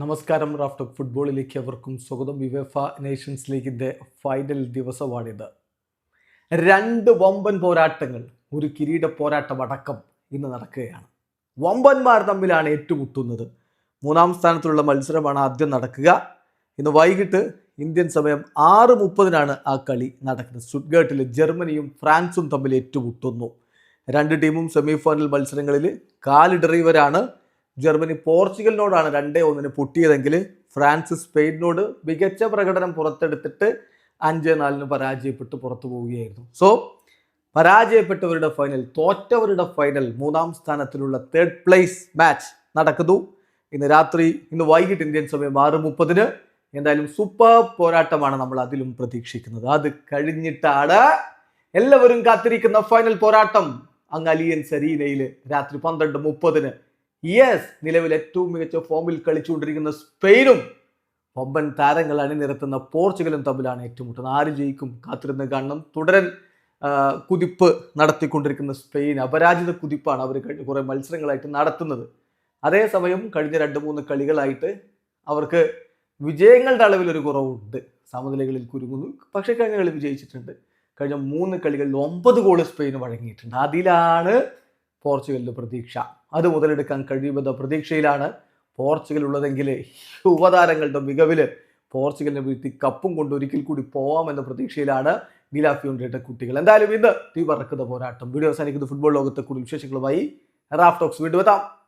നമസ്കാരം റാഫ്റ്റോക്ക് ഫുട്ബോളിലേക്ക് അവർക്കും സ്വാഗതം. വിവേഫ നേഷൻസ് ലീഗിന്റെ ഫൈനൽ ദിവസമാണിത്. രണ്ട് വമ്പൻ പോരാട്ടങ്ങൾ ഒരു കിരീട പോരാട്ടം അടക്കം ഇന്ന് നടക്കുകയാണ്. വമ്പന്മാർ തമ്മിലാണ് ഏറ്റുമുട്ടുന്നത്. മൂന്നാം സ്ഥാനത്തുള്ള മത്സരമാണ് ആദ്യം നടക്കുക. ഇന്ന് വൈകിട്ട് ഇന്ത്യൻ സമയം ആറ് മുപ്പതിനാണ് ആ കളി നടക്കുന്നത്. സ്റ്റുട്ട്ഗേർട്ടിൽ ജർമ്മനിയും ഫ്രാൻസും തമ്മിൽ ഏറ്റുമുട്ടുന്നു. രണ്ട് ടീമും സെമിഫൈനൽ മത്സരങ്ങളിൽ കാലിടറിയവരാണ്. ജർമ്മനി പോർച്ചുഗലിനോടാണ് രണ്ടേ ഒന്നിന് പൊട്ടിയതെങ്കിൽ ഫ്രാൻസ് സ്പെയിനിനോട് മികച്ച പ്രകടനം പുറത്തെടുത്തിട്ട് അഞ്ച് നാലിന് പരാജയപ്പെട്ട് പുറത്തു പോവുകയായിരുന്നു. സോ പരാജയപ്പെട്ടവരുടെ ഫൈനൽ തോറ്റവരുടെ ഫൈനൽ മൂന്നാം സ്ഥാനത്തിലുള്ള തേർഡ് പ്ലേസ് മാച്ച് നടക്കുന്നു. ഇന്ന് രാത്രി ഇന്ന് വൈകിട്ട് ഇന്ത്യൻ സമയം ആറ് മുപ്പതിന്. എന്തായാലും സൂപ്പർ പോരാട്ടമാണ് നമ്മൾ അതിലും പ്രതീക്ഷിക്കുന്നത്. അത് കഴിഞ്ഞിട്ടാണ് എല്ലാവരും കാത്തിരിക്കുന്ന ഫൈനൽ പോരാട്ടം. അങ്ങ് അലിയൻ സരീനയിൽ രാത്രി പന്ത്രണ്ട് മുപ്പതിന് യെസ് നിലവിൽ ഏറ്റവും മികച്ച ഫോമിൽ കളിച്ചുകൊണ്ടിരിക്കുന്ന സ്പെയിനും ഒമ്പൻ താരങ്ങൾ അണിനിരത്തുന്ന പോർച്ചുഗലും തമ്മിലാണ് ഏറ്റുമുട്ടുന്നത്. ആര് ജയിക്കും കാത്തിരുന്ന് കാണണം. തുടരൻ കുതിപ്പ് നടത്തിക്കൊണ്ടിരിക്കുന്ന സ്പെയിൻ അപരാജിത കുതിപ്പാണ് അവർ കഴിഞ്ഞ കുറേ മത്സരങ്ങളായിട്ട് നടത്തുന്നത്. അതേസമയം കഴിഞ്ഞ രണ്ട് മൂന്ന് കളികളായിട്ട് അവർക്ക് വിജയങ്ങളുടെ അളവിൽ ഒരു കുറവുണ്ട്. സമനിലകളിൽ കുരുങ്ങുന്നു. പക്ഷേ കഴിഞ്ഞ കളി വിജയിച്ചിട്ടുണ്ട്. കഴിഞ്ഞ മൂന്ന് കളികളിൽ ഒമ്പത് ഗോൾ സ്പെയിന് വഴങ്ങിയിട്ടുണ്ട്. അതിലാണ് പോർച്ചുഗലിന്റെ പ്രതീക്ഷ. അത് മുതലെടുക്കാൻ കഴിയുമെന്ന പ്രതീക്ഷയിലാണ് പോർച്ചുഗൽ ഉള്ളതെങ്കിൽ യുവതാരങ്ങളുടെ മികവിൽ പോർച്ചുഗലിനെ വീഴ്ത്തി കപ്പും കൊണ്ട് ഒരിക്കൽ കൂടി പോവാമെന്ന പ്രതീക്ഷയിലാണ് നിലാഫിയോണ്ടിയുടെ കുട്ടികൾ. എന്തായാലും ഇത് തീ പറക്കുന്ന പോരാട്ടം. വീഡിയോ അവസാനിക്കുന്ന. ഫുട്ബോൾ ലോകത്തെ കൂടുതൽ വിശേഷങ്ങളുമായി റാഫ് ടോക്സ് വീണ്ടും എത്താം.